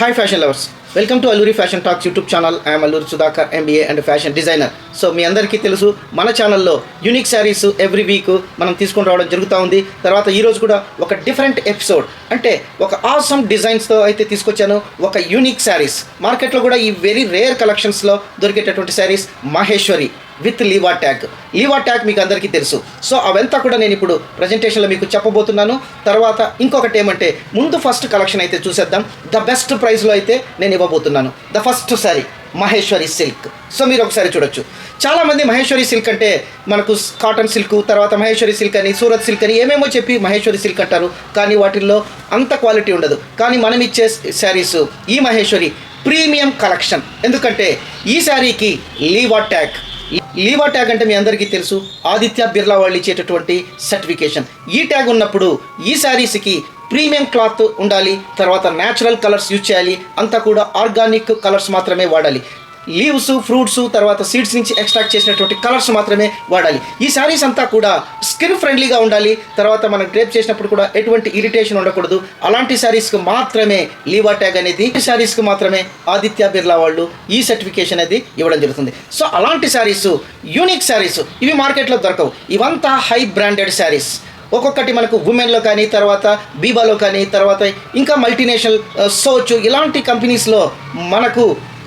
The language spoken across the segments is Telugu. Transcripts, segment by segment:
Hi fashion lovers welcome to Alluri Fashion Talks YouTube channel I'm Alluri Sudhakar MBA and fashion designer so మీ అందరికీ తెలుసు మన ఛానల్లో యూనిక్ శారీస్ ఎవ్రీ వీక్ మనం తీసుకొని రావడం జరుగుతూ ఉంది. తర్వాత ఈరోజు కూడా ఒక డిఫరెంట్ ఎపిసోడ్ అంటే ఒక ఆసమ్ డిజైన్స్తో అయితే తీసుకొచ్చాను. ఒక యూనిక్ శారీస్ మార్కెట్లో కూడా ఈ వెరీ రేర్ కలెక్షన్స్లో దొరికేటటువంటి saris Maheshwari. With Liva tag. Liva tag మీకు అందరికీ తెలుసు. సో అవంతా కూడా నేను ఇప్పుడు ప్రజెంటేషన్లో మీకు చెప్పబోతున్నాను. తర్వాత ఇంకొకటి ఏమంటే ముందు ఫస్ట్ కలెక్షన్ అయితే చూసేద్దాం. ద బెస్ట్ ప్రైస్లో అయితే నేను ఇవ్వబోతున్నాను. The first sari Maheshwari silk so మీరు ఒకసారి చూడొచ్చు. చాలామంది మహేశ్వరి సిల్క్ అంటే మనకు కాటన్ సిల్క్ తర్వాత మహేశ్వరి సిల్క్ అని సూరత్ సిల్క్ అని ఏమేమో చెప్పి మహేశ్వరి సిల్క్ అంటారు. కానీ వాటిల్లో అంత క్వాలిటీ ఉండదు. కానీ మనం ఇచ్చే శారీస్ ఈ మహేశ్వరి ప్రీమియం కలెక్షన్ ఎందుకంటే ఈ శారీకి లీవా ట్యాగ్. లీవా ట్యాగ్ అంటే మీ అందరికీ తెలుసు. ఆదిత్య బిర్లా వాళ్ళు ఇచ్చేటటువంటి సర్టిఫికేషన్. ఈ ట్యాగ్ ఉన్నప్పుడు ఈ శారీస్కి ప్రీమియం క్లాత్ ఉండాలి తర్వాత న్యాచురల్ కలర్స్ యూజ్ చేయాలి అంతా కూడా ఆర్గానిక్ కలర్స్ మాత్రమే వాడాలి. లీవ్స్ ఫ్రూట్స్ తర్వాత సీడ్స్ నుంచి ఎక్స్ట్రాక్ట్ చేసినటువంటి కలర్స్ మాత్రమే వాడాలి. ఈ శారీస్ అంతా కూడా స్కిన్ ఫ్రెండ్లీగా ఉండాలి. తర్వాత మనం డ్రేప్ చేసినప్పుడు కూడా ఎటువంటి ఇరిటేషన్ ఉండకూడదు. అలాంటి శారీస్కి మాత్రమే లీవా ట్యాగ్ అనేది ఈ శారీస్కి మాత్రమే ఆదిత్య బిర్లా వాళ్ళు ఈ సర్టిఫికేషన్ అనేది ఇవ్వడం జరుగుతుంది. సో అలాంటి శారీస్ యూనిక్ శారీస్ ఇవి మార్కెట్లో దొరకవు. ఇవంతా హై బ్రాండెడ్ శారీస్ ఒక్కొక్కటి మనకు ఉమెన్లో కానీ తర్వాత బీబాలో కానీ తర్వాత ఇంకా మల్టీనేషనల్ సోచ్ uh, ఇలాంటి కంపెనీస్లో మనకు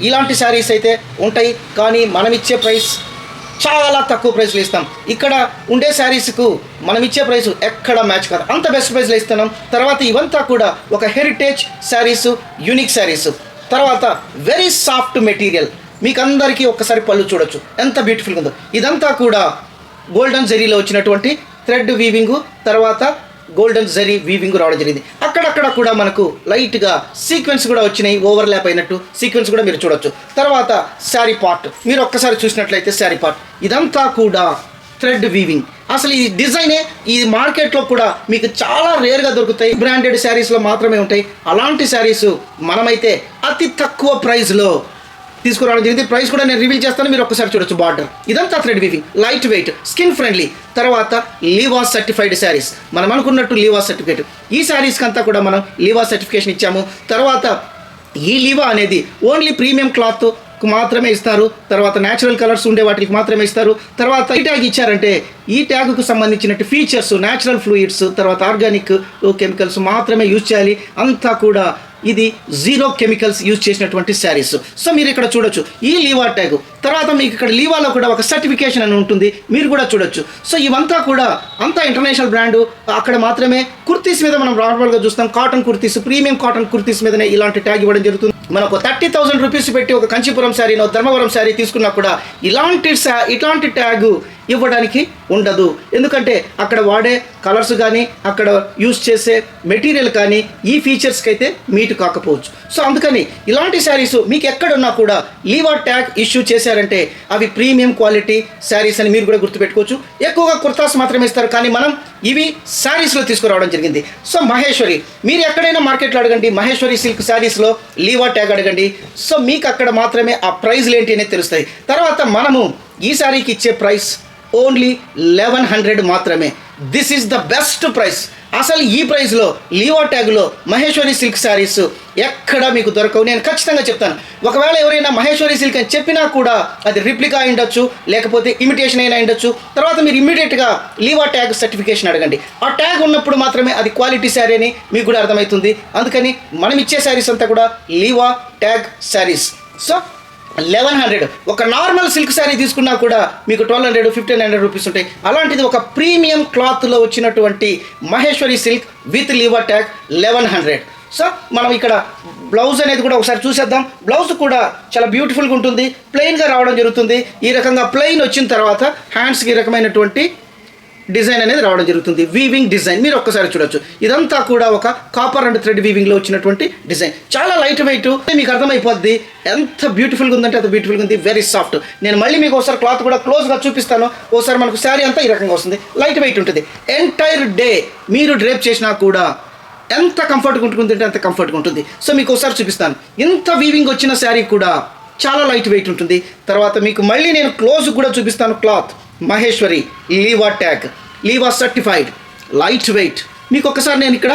ఇలాంటి శారీస్ అయితే ఉంటాయి కానీ మనం ఇచ్చే ప్రైస్ చాలా తక్కువ ప్రైస్లో ఇస్తాం. ఇక్కడ ఉండే శారీస్కు మనం ఇచ్చే ప్రైస్ ఎక్కడ మ్యాచ్ కాదు. అంత బెస్ట్ ప్రైస్లో ఇస్తున్నాం. తర్వాత ఇవంతా కూడా ఒక హెరిటేజ్ శారీస్ యూనిక్ శారీస్. తర్వాత వెరీ సాఫ్ట్ మెటీరియల్ మీకు అందరికీ ఒక్కసారి పళ్ళు చూడొచ్చు. ఎంత బ్యూటిఫుల్గా ఉందో. ఇదంతా కూడా గోల్డెన్ జరీలో వచ్చినటువంటి థ్రెడ్ వీవింగ్ తర్వాత గోల్డెన్ జరీ వీవింగ్ రావడం జరిగింది. అక్కడక్కడ కూడా మనకు లైట్గా సీక్వెన్స్ కూడా వచ్చినాయి ఓవర్ ల్యాప్ అయినట్టు సీక్వెన్స్ కూడా మీరు చూడొచ్చు. తర్వాత శారీ పార్ట్ మీరు ఒక్కసారి చూసినట్లయితే శారీ పార్ట్. ఇదంతా కూడా థ్రెడ్ వీవింగ్. అసలు ఈ డిజైనే ఈ మార్కెట్లో కూడా మీకు చాలా రేర్గా దొరుకుతాయి. బ్రాండెడ్ శారీస్లో మాత్రమే ఉంటాయి. అలాంటి శారీస్ మనమైతే అతి తక్కువ ప్రైస్లో తీసుకురావడం జరిగింది. ప్రైస్ కూడా నేను రివీల్ చేస్తాను మీరు ఒక్కసారి చూడొచ్చు బార్డర్ ఇదంతా thread weaving light weight skin friendly తర్వాత లీవాస్ సర్టిఫైడ్ శారీస్ మనం అనుకున్నట్టు లీవాస్ సర్టిఫికేట్ ఈ శారీస్కి అంతా కూడా మనం లీవాస్ సర్టిఫికేషన్ ఇచ్చాము. తర్వాత ఈ లీవా అనేది ఓన్లీ ప్రీమియం క్లాత్ మాత్రమే ఇస్తారు. తర్వాత న్యాచురల్ కలర్స్ ఉండే వాటికి మాత్రమే ఇస్తారు. తర్వాత ఈ ట్యాగ్ ఇచ్చారంటే ఈ ట్యాగ్కు సంబంధించినట్టు ఫీచర్స్ న్యాచురల్ ఫ్లూయిడ్స్ తర్వాత ఆర్గానిక్ కెమికల్స్ మాత్రమే యూజ్ చేయాలి. అంతా కూడా ఇది జీరో కెమికల్స్ యూజ్ చేసినటువంటి శారీస్ సో మీరు ఇక్కడ చూడొచ్చు. ఈ లీవా ట్యాగ్ తర్వాత మీకు ఇక్కడ లీవాలో కూడా ఒక సర్టిఫికేషన్ అని ఉంటుంది. మీరు కూడా చూడొచ్చు. సో ఇవంతా కూడా అంతా ఇంటర్నేషనల్ బ్రాండ్ అక్కడ మాత్రమే కుర్తీస్ మీద మనం నార్మల్గా చూస్తాం. Cotton kurtis premium cotton kurtis మీదనే ఇలాంటి ట్యాగ్ ఇవ్వడం జరుగుతుంది. మనకు థర్టీ థౌసండ్ రూపీస్ పెట్టి ఒక కంచిపురం శారీనో ధర్మవరం శారీ తీసుకున్నా కూడా ఇలాంటి శా ఇలాంటి ట్యాగ్ ఇవ్వడానికి ఉండదు. ఎందుకంటే అక్కడ వాడే కలర్స్ కానీ అక్కడ యూస్ చేసే మెటీరియల్ కానీ ఈ ఫీచర్స్కి అయితే మీట్ కాకపోవచ్చు. సో అందుకని ఇలాంటి శారీస్ మీకు ఎక్కడున్నా కూడా లీవా ట్యాగ్ ఇష్యూ చేశారంటే అవి ప్రీమియం క్వాలిటీ శారీస్ అని మీరు కూడా గుర్తుపెట్టుకోవచ్చు. ఎక్కువగా కుర్తాస్ మాత్రమే ఇస్తారు కానీ మనం ఇవి శారీస్లో తీసుకురావడం జరిగింది. సో మహేశ్వరి మీరు ఎక్కడైనా మార్కెట్లో అడగండి మహేశ్వరి సిల్క్ శారీస్లో లీవా ట్యాగ్ అడగండి. సో మీకు అక్కడ మాత్రమే ఆ ప్రైజ్లు ఏంటి అనేది తెలుస్తాయి. తర్వాత మనము ఈ శారీకి ఇచ్చే ప్రైస్ ఓన్లీ లెవెన్ హండ్రెడ్ మాత్రమే. This is the best price అసలు ఈ ప్రైస్లో లీవా ట్యాగ్లో మహేశ్వరి సిల్క్ శారీస్ ఎక్కడ మీకు దొరకవు. నేను ఖచ్చితంగా చెప్తాను. ఒకవేళ ఎవరైనా మహేశ్వరి సిల్క్ అని చెప్పినా కూడా అది రిప్లికా అయి ఉండొచ్చు లేకపోతే ఇమిటేషన్ అయినా ఉండొచ్చు. తర్వాత మీరు ఇమ్మీడియట్గా లీవా ట్యాగ్ సర్టిఫికేషన్ అడగండి. ఆ ట్యాగ్ ఉన్నప్పుడు మాత్రమే అది క్వాలిటీ శారీ అని మీకు కూడా అర్థమవుతుంది. అందుకని మనం ఇచ్చే శారీస్ అంతా కూడా Liva tag saris so eleven hundred ఒక నార్మల్ సిల్క్ శారీ తీసుకున్నా కూడా మీకు twelve hundred fifteen hundred rupees ఉంటాయి. అలాంటిది ఒక ప్రీమియం క్లాత్లో వచ్చినటువంటి Maheshwari silk with Liva tag eleven hundred so మనం ఇక్కడ బ్లౌజ్ అనేది కూడా ఒకసారి చూసేద్దాం. బ్లౌజ్ కూడా చాలా బ్యూటిఫుల్గా ఉంటుంది. ప్లెయిన్గా రావడం జరుగుతుంది. ఈ రకంగా ప్లెయిన్ వచ్చిన తర్వాత హ్యాండ్స్కి ఈ రకమైనటువంటి డిజైన్ అనేది రావడం జరుగుతుంది. వీవింగ్ డిజైన్ మీరు ఒక్కసారి చూడొచ్చు. ఇదంతా కూడా ఒక కాపర్ అండ్ థ్రెడ్ వీవింగ్లో వచ్చినటువంటి డిజైన్. చాలా లైట్ వెయిట్ మీకు అర్థమైపోద్ది. ఎంత బ్యూటిఫుల్గా ఉందంటే అంత బ్యూటిఫుల్గా ఉంది. వెరీ సాఫ్ట్ నేను మళ్ళీ మీకు ఒకసారి క్లాత్ కూడా క్లోజ్గా చూపిస్తాను. ఒకసారి మనకు శారీ అంతా ఈ రకంగా వస్తుంది. లైట్ వెయిట్ ఉంటుంది. ఎంటైర్ డే మీరు డ్రేప్ చేసినా కూడా ఎంత కంఫర్ట్గా ఉంటుంది అంటే అంత కంఫర్ట్గా ఉంటుంది. సో మీకు ఒకసారి చూపిస్తాను. ఇంత వీవింగ్ వచ్చిన శారీ కూడా చాలా లైట్ వెయిట్ ఉంటుంది. తర్వాత మీకు మళ్ళీ నేను క్లోజ్ కూడా చూపిస్తాను cloth Maheshwari Liva tag Liva certified light weight. మీకు ఒకసారి నేను ఇక్కడ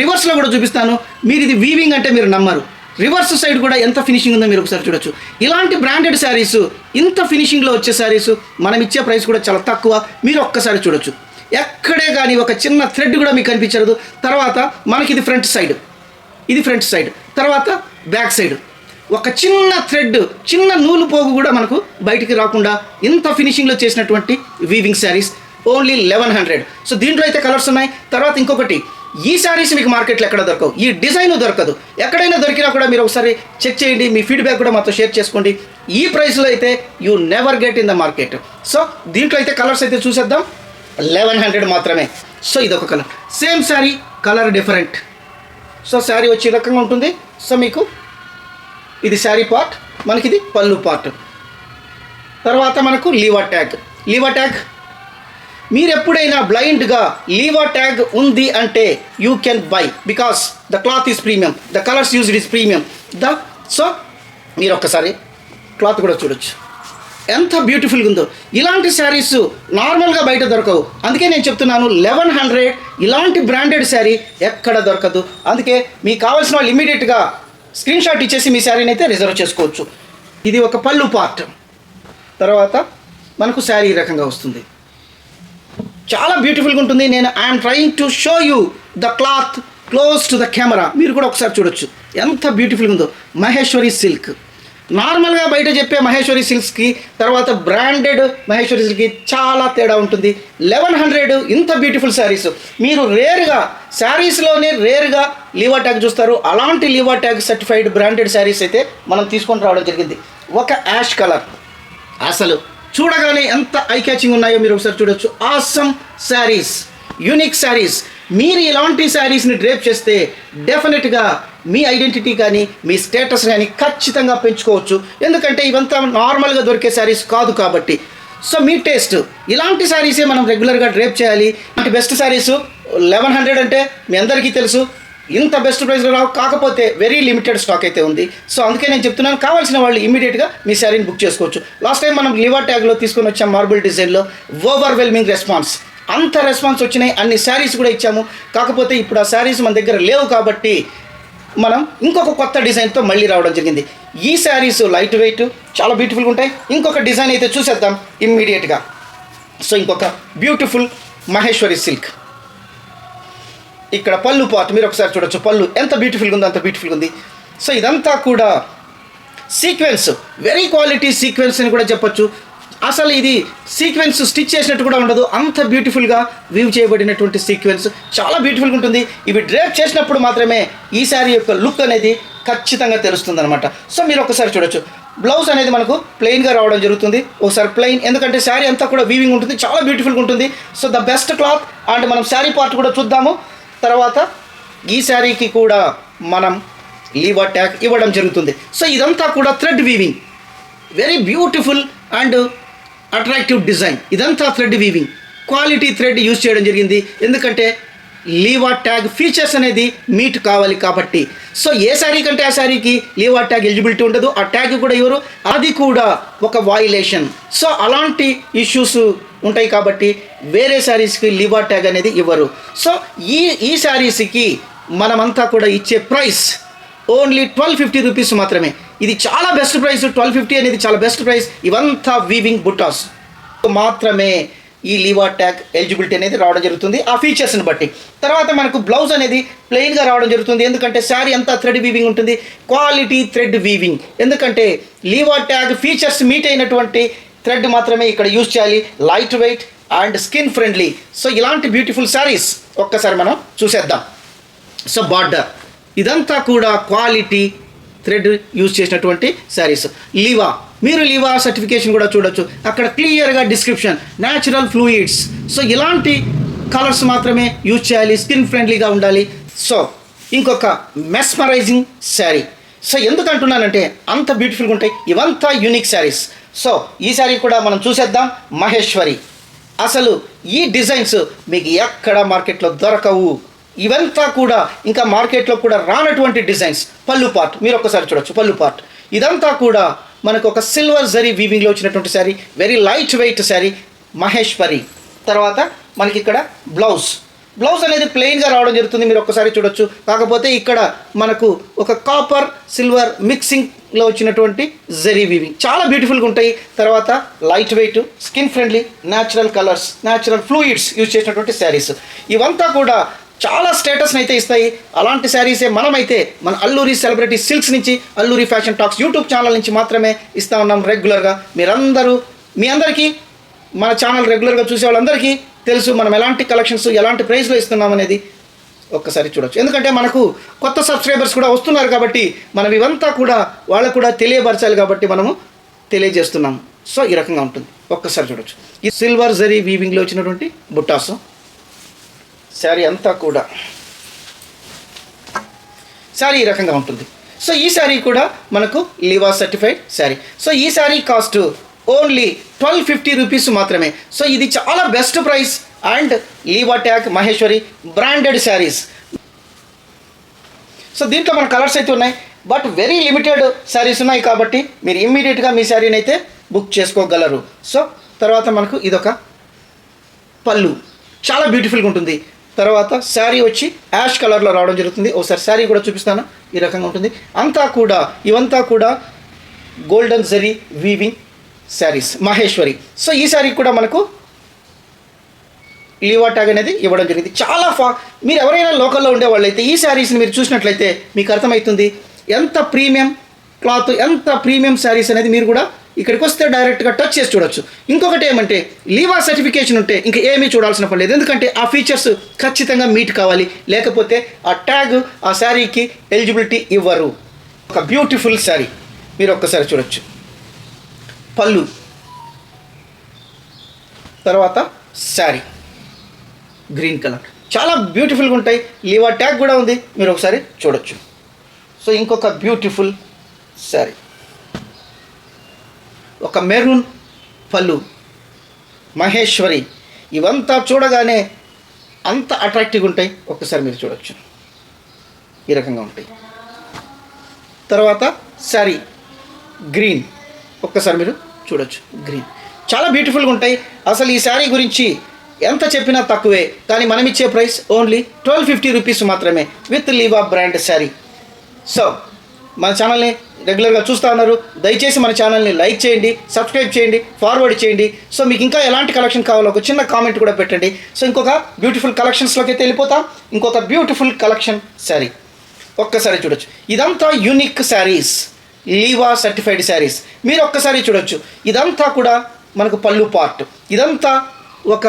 రివర్స్లో కూడా చూపిస్తాను. మీరు ఇది వీవింగ్ అంటే మీరు నమ్మరు. రివర్స్ సైడ్ కూడా ఎంత ఫినిషింగ్ ఉందో మీరు ఒకసారి చూడొచ్చు. ఇలాంటి బ్రాండెడ్ శారీస్ ఇంత ఫినిషింగ్లో వచ్చే శారీస్ మనం ఇచ్చే ప్రైస్ కూడా చాలా తక్కువ. మీరు ఒక్కసారి చూడొచ్చు. ఎక్కడే కానీ ఒక చిన్న థ్రెడ్ కూడా మీకు కనిపించదు. తర్వాత మనకి ఇది ఫ్రంట్ సైడ్ ఇది ఫ్రంట్ సైడ్ తర్వాత బ్యాక్ సైడ్ ఒక చిన్న థ్రెడ్ చిన్న నూలు పోగు కూడా మనకు బయటికి రాకుండా ఇంత ఫినిషింగ్లో చేసినటువంటి weaving saris only eleven hundred so దీంట్లో అయితే కలర్స్ ఉన్నాయి. తర్వాత ఇంకొకటి ఈ శారీస్ మీకు మార్కెట్లో ఎక్కడ దొరకవు? ఈ డిజైన్ దొరకదు. ఎక్కడైనా దొరికినా కూడా మీరు ఒకసారి చెక్ చేయండి. మీ ఫీడ్బ్యాక్ కూడా మాతో షేర్ చేసుకోండి. ఈ ప్రైస్లో అయితే you never get in the market so దీంట్లో అయితే కలర్స్ అయితే చూసేద్దాం. లెవెన్ హండ్రెడ్ మాత్రమే. సో ఇదొక colour same sari colour different so sari వచ్చే రకంగా ఉంటుంది. సో మీకు ఇది శారీ పార్ట్ మనకి ఇది పళ్ళు పార్ట్. తర్వాత మనకు లీవర్ ట్యాగ్. లీవర్ ట్యాగ్ మీరు ఎప్పుడైనా బ్లైండ్గా లీవర్ ట్యాగ్ ఉంది అంటే you can buy because the cloth is premium the colours used is premium. The so మీరు ఒక్కసారి క్లాత్ కూడా చూడొచ్చు. ఎంత బ్యూటిఫుల్గా ఉందో. ఇలాంటి శారీస్ నార్మల్గా బయట దొరకవు. అందుకే నేను చెప్తున్నాను లెవెన్ హండ్రెడ్ ఇలాంటి బ్రాండెడ్ శారీ ఎక్కడ దొరకదు. అందుకే మీకు కావాల్సిన వాళ్ళు ఇమీడియట్గా స్క్రీన్ షాట్ ఇచ్చేసి మీ శారీని అయితే రిజర్వ్ చేసుకోవచ్చు. ఇది ఒక పళ్ళు పార్ట్. తర్వాత మనకు శారీ ఈ రకంగా వస్తుంది. చాలా బ్యూటిఫుల్గా ఉంటుంది. నేను I'm trying to show you the cloth close to the camera మీరు కూడా ఒకసారి చూడొచ్చు. ఎంత బ్యూటిఫుల్గా ఉందో. మహేశ్వరి సిల్క్ నార్మల్గా బయట చెప్పే మహేశ్వరి సిల్క్స్కి తర్వాత బ్రాండెడ్ మహేశ్వరి సిల్క్కి చాలా తేడా ఉంటుంది. లెవెన్ హండ్రెడ్ ఇంత బ్యూటిఫుల్ శారీస్. మీరు రేర్గా శారీస్లోనే రేర్గా లీవా ట్యాగ్ చూస్తారు. అలాంటి Liva tag certified branded sarees అయితే మనం తీసుకొని రావడం జరిగింది. ఒక యాష్ కలర్. అసలు చూడగానే ఎంత ఐ క్యాచింగ్ ఉన్నాయో మీరు ఒకసారి చూడొచ్చు. ఆసమ్ శారీస్. యూనిక్ శారీస్. మీరు ఇలాంటి శారీస్ని డ్రేప్ చేస్తే డెఫినెట్గా మీ ఐడెంటిటీ కానీ మీ స్టేటస్ కానీ ఖచ్చితంగా పెంచుకోవచ్చు. ఎందుకంటే ఇవంతా నార్మల్గా దొరికే శారీస్ కాదు కాబట్టి. సో మీ టేస్ట్ ఇలాంటి శారీసే మనం రెగ్యులర్గా డ్రేప్ చేయాలి. అంటే బెస్ట్ శారీస్ లెవెన్ హండ్రెడ్ అంటే మీ అందరికీ తెలుసు. ఇంత బెస్ట్ ప్రైస్లో రావు. కాకపోతే వెరీ లిమిటెడ్ స్టాక్ అయితే ఉంది. సో అందుకే నేను చెప్తున్నాను. కావాల్సిన వాళ్ళు ఇమీడియట్గా మీ శారీని బుక్ చేసుకోవచ్చు. లాస్ట్ టైం మనం లివర్ ట్యాగ్లో తీసుకొని వచ్చాం మార్బుల్ డిజైన్లో ఓవర్వెల్మింగ్ రెస్పాన్స్ అంత రెస్పాన్స్ వచ్చినాయి. అన్ని శారీస్ కూడా ఇచ్చాము. కాకపోతే ఇప్పుడు ఆ శారీస్ మన దగ్గర లేవు కాబట్టి మనం ఇంకొక కొత్త డిజైన్తో మళ్ళీ రావడం జరిగింది. ఈ శారీస్ లైట్ వెయిట్ చాలా బ్యూటిఫుల్గా ఉంటాయి. ఇంకొక డిజైన్ అయితే చూసేద్దాం ఇమ్మీడియట్గా సో ఇంకొక బ్యూటిఫుల్ మహేశ్వరి సిల్క్ ఇక్కడ పళ్ళు పాటు మీరు ఒకసారి చూడొచ్చు పళ్ళు. ఎంత బ్యూటిఫుల్గా ఉందో అంత బ్యూటిఫుల్గా ఉంది. సో ఇదంతా కూడా సీక్వెన్స్ వెరీ క్వాలిటీ సీక్వెన్స్ అని కూడా చెప్పొచ్చు. అసలు ఇది సీక్వెన్స్ స్టిచ్ చేసినట్టు కూడా ఉండదు. అంత బ్యూటిఫుల్గా వీవ్ చేయబడినటువంటి సీక్వెన్స్ చాలా బ్యూటిఫుల్గా ఉంటుంది. ఇవి డ్రేప్ చేసినప్పుడు మాత్రమే ఈ శారీ యొక్క లుక్ అనేది ఖచ్చితంగా తెలుస్తుంది అనమాట సో మీరు ఒకసారి చూడొచ్చు. బ్లౌజ్ అనేది మనకు ప్లెయిన్గా రావడం జరుగుతుంది. ఒకసారి ప్లెయిన్ ఎందుకంటే శారీ అంతా కూడా వీవింగ్ ఉంటుంది. చాలా బ్యూటిఫుల్గా ఉంటుంది. So the best cloth and మనం శారీ పార్ట్ కూడా చూద్దాము. తర్వాత ఈ శారీకి కూడా మనం లీవర్ ట్యాక్ ఇవ్వడం జరుగుతుంది. సో ఇదంతా కూడా thread weaving very beautiful and attractive design. ఇదంతా thread weaving quality thread use చేయడం జరిగింది. ఎందుకంటే లీవా ట్యాగ్ ఫీచర్స్ అనేది మీట్ కావాలి కాబట్టి. సో ఏ శారీ కంటే ఆ శారీకి లీవా ట్యాగ్ ఎలిజిబిలిటీ ఉండదు. ఆ ట్యాగ్ కూడా ఎవరు? అది కూడా ఒక వాయిలేషన్ సో అలాంటి ఇష్యూస్ ఉంటాయి కాబట్టి వేరే శారీస్కి లీవా ట్యాగ్ అనేది ఇవ్వరు. సో ఈ ఈ శారీస్కి మనమంతా కూడా ఇచ్చే price only twelve fifty rupees మాత్రమే. ఇది చాలా బెస్ట్ ప్రైస్ ట్వెల్వ్ ఫిఫ్టీ అనేది చాలా బెస్ట్ ప్రైస్ ఇవంతా వీవింగ్ బుట్టాస్ మాత్రమే ఈ లీవా ట్యాగ్ ఎలిజిబిలిటీ అనేది రావడం జరుగుతుంది. ఆ ఫీచర్స్ని బట్టి. తర్వాత మనకు బ్లౌజ్ అనేది ప్లెయిన్గా రావడం జరుగుతుంది. ఎందుకంటే శారీ అంతా థ్రెడ్ వీవింగ్ ఉంటుంది. క్వాలిటీ థ్రెడ్ వీవింగ్ ఎందుకంటే లీవా ట్యాగ్ ఫీచర్స్ మీట్ అయినటువంటి థ్రెడ్ మాత్రమే ఇక్కడ యూజ్ చేయాలి. Light weight and skin friendly so ఇలాంటి బ్యూటిఫుల్ శారీస్ ఒక్కసారి మనం చూసేద్దాం. సో బార్డర్ ఇదంతా కూడా క్వాలిటీ థ్రెడ్ యూజ్ చేసినటువంటి శారీస్. లీవా మీరు లీవా సర్టిఫికేషన్ కూడా చూడొచ్చు. అక్కడ క్లియర్గా డిస్క్రిప్షన్ న్యాచురల్ ఫ్లూయిడ్స్ సో ఇలాంటి కలర్స్ మాత్రమే యూజ్ చేయాలి స్కిన్ ఫ్రెండ్లీగా ఉండాలి. సో ఇంకొక మెస్మరైజింగ్ శారీ. సో ఎందుకు అంటున్నానంటే అంత బ్యూటిఫుల్గా ఉంటాయి. ఇవంతా యూనిక్ శారీస్. సో ఈ శారీ కూడా మనం చూసేద్దాం. మహేశ్వరి. అసలు ఈ డిజైన్స్ మీకు ఎక్కడ మార్కెట్లో దొరకవు. ఇవంతా కూడా ఇంకా మార్కెట్లో కూడా రానటువంటి డిజైన్స్. పళ్ళు పార్ట్. మీరు ఒక్కసారి చూడొచ్చు. పళ్ళు పార్ట్. ఇదంతా కూడా మనకు ఒక సిల్వర్ జరీ వీవింగ్లో వచ్చినటువంటి sari very light weight sari Maheshwari. తర్వాత మనకి ఇక్కడ బ్లౌజ్. బ్లౌజ్ అనేది ప్లెయిన్గా రావడం జరుగుతుంది. మీరు ఒక్కసారి చూడొచ్చు. కాకపోతే ఇక్కడ మనకు ఒక కాపర్ సిల్వర్ మిక్సింగ్లో వచ్చినటువంటి జెరీ వీవింగ్ చాలా బ్యూటిఫుల్గా ఉంటాయి. తర్వాత light weight skin friendly natural colours natural fluids use చేసినటువంటి శారీస్. ఇవంతా కూడా చాలా స్టేటస్ని అయితే ఇస్తాయి. అలాంటి శారీసే మనమైతే మన అల్లూరి సెలబ్రిటీ సిల్క్స్ నుంచి Alluri fashion talks YouTube channel నుంచి మాత్రమే ఇస్తా ఉన్నాం రెగ్యులర్గా మీరందరూ మీ అందరికీ మన ఛానల్ రెగ్యులర్గా చూసే వాళ్ళందరికీ తెలుసు మనం ఎలాంటి కలెక్షన్స్ ఎలాంటి ప్రైస్లో ఇస్తున్నాం అనేది ఒక్కసారి చూడొచ్చు. ఎందుకంటే మనకు కొత్త సబ్స్క్రైబర్స్ కూడా వస్తున్నారు కాబట్టి మనం ఇవంతా కూడా వాళ్ళకు కూడా తెలియపరచాలి కాబట్టి మనము తెలియజేస్తున్నాము సో ఈ రకంగా ఉంటుంది. ఒక్కసారి చూడొచ్చు. ఈ సిల్వర్ జరీ వీవింగ్లో వచ్చినటువంటి బుట్టాసం. శారీ అంతా కూడా. శారీ ఈ రకంగా ఉంటుంది. సో ఈ శారీ కూడా మనకు లివా సర్టిఫైడ్ శారీ. సో ఈ saree cost only twelve fifty rupees మాత్రమే. సో ఇది చాలా best price and Liva tag Maheshwari branded sarees. So దీంట్లో మన కలర్స్ అయితే ఉన్నాయి. బట్ వెరీ లిమిటెడ్ శారీస్ ఉన్నాయి కాబట్టి మీరు ఇమ్మీడియట్గా మీ శారీని అయితే బుక్ చేసుకోగలరు. సో తర్వాత మనకు ఇదొక పళ్ళు. చాలా బ్యూటిఫుల్గా ఉంటుంది. తర్వాత శారీ వచ్చి యాష్ కలర్లో రావడం జరుగుతుంది. ఒకసారి శారీ కూడా చూపిస్తాను. ఈ రకంగా ఉంటుంది. అంతా కూడా ఇవంతా కూడా golden zari weaving saris Maheshwari. So ఈ శారీ కూడా మనకు లీవా ట్యాగ్ అనేది ఇవ్వడం జరిగింది. చాలా ఫా మీరు ఎవరైనా లోకల్లో ఉండే వాళ్ళైతే ఈ శారీస్ని మీరు చూసినట్లయితే మీకు అర్థమవుతుంది. ఎంత ప్రీమియం క్లాత్ ఎంత ప్రీమియం శారీస్ అనేది మీరు కూడా ఇక్కడికి వస్తే డైరెక్ట్గా టచ్ చేసి చూడొచ్చు. ఇంకొకటి ఏమంటే లీవా సర్టిఫికేషన్ ఉంటే ఇంకా ఏమీ చూడాల్సిన పని లేదు. ఎందుకంటే ఆ ఫీచర్స్ ఖచ్చితంగా మీట్ కావాలి. లేకపోతే ఆ ట్యాగ్ ఆ శారీకి ఎలిజిబిలిటీ ఇవ్వరు. ఒక బ్యూటిఫుల్ శారీ. మీరు ఒక్కసారి చూడొచ్చు. పళ్ళు. తర్వాత శారీ. Green colour. చాలా బ్యూటిఫుల్గా ఉంటాయి. లీవా ట్యాగ్ కూడా ఉంది. మీరు ఒకసారి చూడొచ్చు. సో ఇంకొక బ్యూటిఫుల్ శారీ. ఒక మెరూన్ పళ్ళు మహేశ్వరి ఇవంతా చూడగానే అంత అట్రాక్టివ్గా ఉంటాయి. ఒక్కసారి మీరు చూడొచ్చు. ఈ రకంగా ఉంటాయి. తర్వాత శారీ గ్రీన్. ఒక్కసారి మీరు చూడొచ్చు. గ్రీన్. చాలా బ్యూటిఫుల్గా ఉంటాయి. అసలు ఈ శారీ గురించి ఎంత చెప్పినా తక్కువే. కానీ మనం ఇచ్చే price only twelve fifty rupees మాత్రమే with Leeva brand sari. So మన ఛానల్ని రెగ్యులర్గా చూస్తూ ఉన్నారు. దయచేసి మన ఛానల్ని లైక్ చేయండి సబ్స్క్రైబ్ చేయండి ఫార్వర్డ్ చేయండి. సో మీకు ఇంకా ఎలాంటి కలెక్షన్ కావాలో ఒక చిన్న కామెంట్ కూడా పెట్టండి. సో ఇంకొక బ్యూటిఫుల్ కలెక్షన్స్లోకి అయితే వెళ్ళిపోతాం. ఇంకొక బ్యూటిఫుల్ కలెక్షన్ శారీ ఒక్కసారి చూడొచ్చు. ఇదంతా యూనిక్ శారీస్ లీవా సర్టిఫైడ్ శారీస్ మీరు ఒక్కసారి చూడొచ్చు. ఇదంతా కూడా మనకు పళ్ళు పార్ట్ ఇదంతా ఒక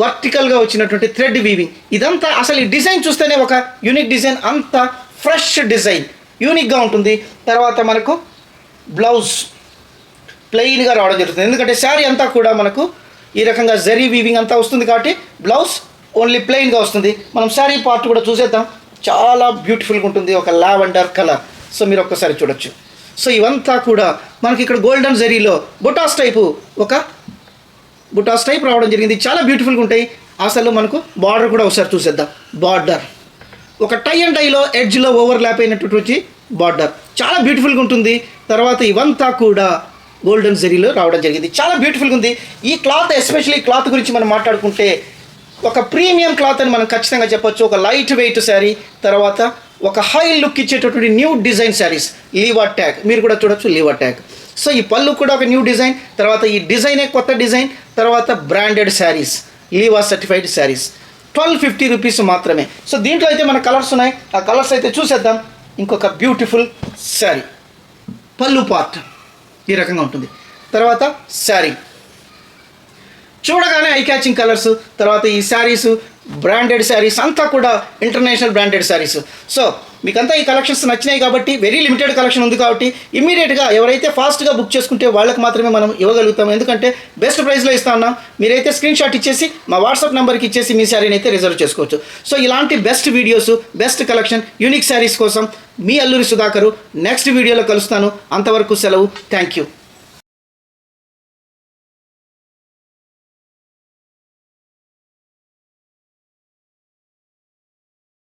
వర్టికల్గా వచ్చినటువంటి థ్రెడ్ వీవింగ్ ఇదంతా అసలు ఈ డిజైన్ చూస్తేనే ఒక యూనిక్ డిజైన్ అంత ఫ్రెష్ డిజైన్ యూనిక్గా ఉంటుంది. తర్వాత మనకు బ్లౌజ్ ప్లెయిన్గా రావడం జరుగుతుంది. ఎందుకంటే శారీ అంతా కూడా మనకు ఈ రకంగా జరీ వీవింగ్ అంతా వస్తుంది కాబట్టి బ్లౌజ్ ఓన్లీ ప్లెయిన్గా వస్తుంది. మనం శారీ పార్ట్ కూడా చూసేద్దాం. చాలా బ్యూటిఫుల్గా ఉంటుంది. ఒక లావెండర్ కలర్. సో మీరు ఒక్కసారి చూడొచ్చు. సో ఇవంతా కూడా మనకి ఇక్కడ గోల్డెన్ జరీలో బుటాస్ టైపు ఒక బుటాస్ టైప్ రావడం జరిగింది. చాలా బ్యూటిఫుల్గా ఉంటాయి. అసలు మనకు బార్డర్ కూడా ఒకసారి చూసేద్దాం. బార్డర్. ఒక టై అండ్ టైలో ఎడ్జ్లో ఓవర్ ల్యాప్ అయినటువంటి బార్డర్ చాలా బ్యూటిఫుల్గా ఉంటుంది. తర్వాత ఇవంతా కూడా గోల్డెన్ జరీలో రావడం జరిగింది. చాలా బ్యూటిఫుల్గా ఉంది. ఈ క్లాత్ ఎస్పెషల్లీ క్లాత్ గురించి మనం మాట్లాడుకుంటే ఒక ప్రీమియం క్లాత్ అని మనం ఖచ్చితంగా చెప్పొచ్చు. ఒక లైట్ వెయిట్ శారీ తర్వాత ఒక హై లుక్ ఇచ్చేటటువంటి new design saris Leeva tag మీరు కూడా చూడొచ్చు లీవా ట్యాగ్ సో ఈ పళ్ళు కూడా ఒక న్యూ డిజైన్ తర్వాత ఈ డిజైనే కొత్త డిజైన్ తర్వాత branded saris Leeva certified saris twelve fifty rupees మాత్రమే. సో దీంట్లో అయితే మన కలర్స్ ఉన్నాయి. ఆ కలర్స్ అయితే చూసేద్దాం. ఇంకొక బ్యూటిఫుల్ శారీ పళ్ళు పార్ట్. ఈ రకంగా ఉంటుంది. తర్వాత శారీ చూడగానే ఐ క్యాచింగ్ కలర్స్ తర్వాత ఈ శారీస్ బ్రాండెడ్ శారీస్ అంతా కూడా ఇంటర్నేషనల్ బ్రాండెడ్ శారీస్. సో మీకంతా ఈ కలెక్షన్స్ నచ్చినాయి కాబట్టి వెరీ లిమిటెడ్ కలెక్షన్ ఉంది కాబట్టి ఇమీడియట్గా ఎవరైతే ఫాస్ట్గా బుక్ చేసుకుంటే వాళ్ళకి మాత్రమే మనం ఇవ్వగలుగుతాం. ఎందుకంటే బెస్ట్ ప్రైస్లో ఇస్తా ఉన్నాం మీరైతే స్క్రీన్ షాట్ ఇచ్చేసి మా వాట్సాప్ నెంబర్కి ఇచ్చేసి మీ శారీని అయితే రిజర్వ్ చేసుకోవచ్చు. సో ఇలాంటి best videos best collection unique saris కోసం మీ అల్లూరి సుధాకరు నెక్స్ట్ వీడియోలో కలుస్తాను. అంతవరకు సెలవు. Thank you.